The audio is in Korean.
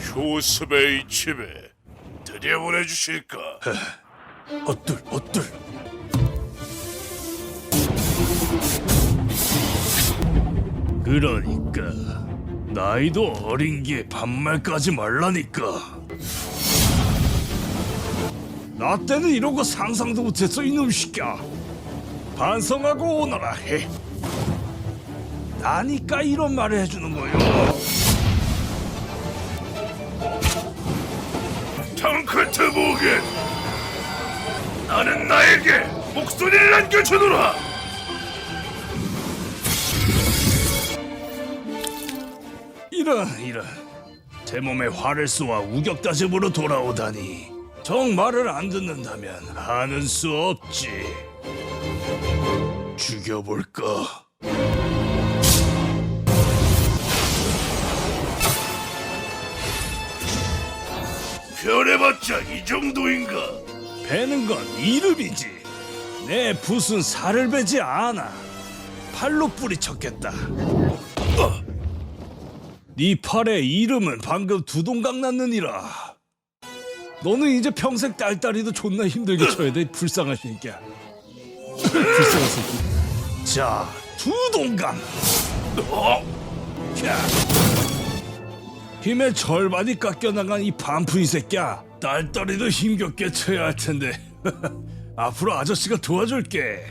교습의 집에 들여보내주실까? 엇들 엇들 그러니까 나이도 어린 게 반말까지 말라니까. 나 때는 이런 거 상상도 못했어 이놈 시끼야. 반성하고 오너라 해. 나니까 이런 말을 해주는 거요 트 무겐 나는 나에게 목소리를 남겨주노라. 이런 이런 제 몸에 화를 쏘아 우격다짐으로 돌아오다니. 정 말을 안 듣는다면 하는 수 없지. 죽여볼까 변해봤자 이 정도인가? 베는 건 이름이지 내 붓은 살을 베지 않아 팔로 뿌리쳤겠다 어. 네 팔에 이름은 방금 두동강 났느니라 너는 이제 평생 딸딸이도 존나 힘들게 쳐야 돼 불쌍한 새끼야 불쌍한 새끼 자 두동강 어? 자. 힘의 절반이 깎여나간 이 반푼 새끼야. 딸딸이도 힘겹게 쳐야 할 텐데. 앞으로 아저씨가 도와줄게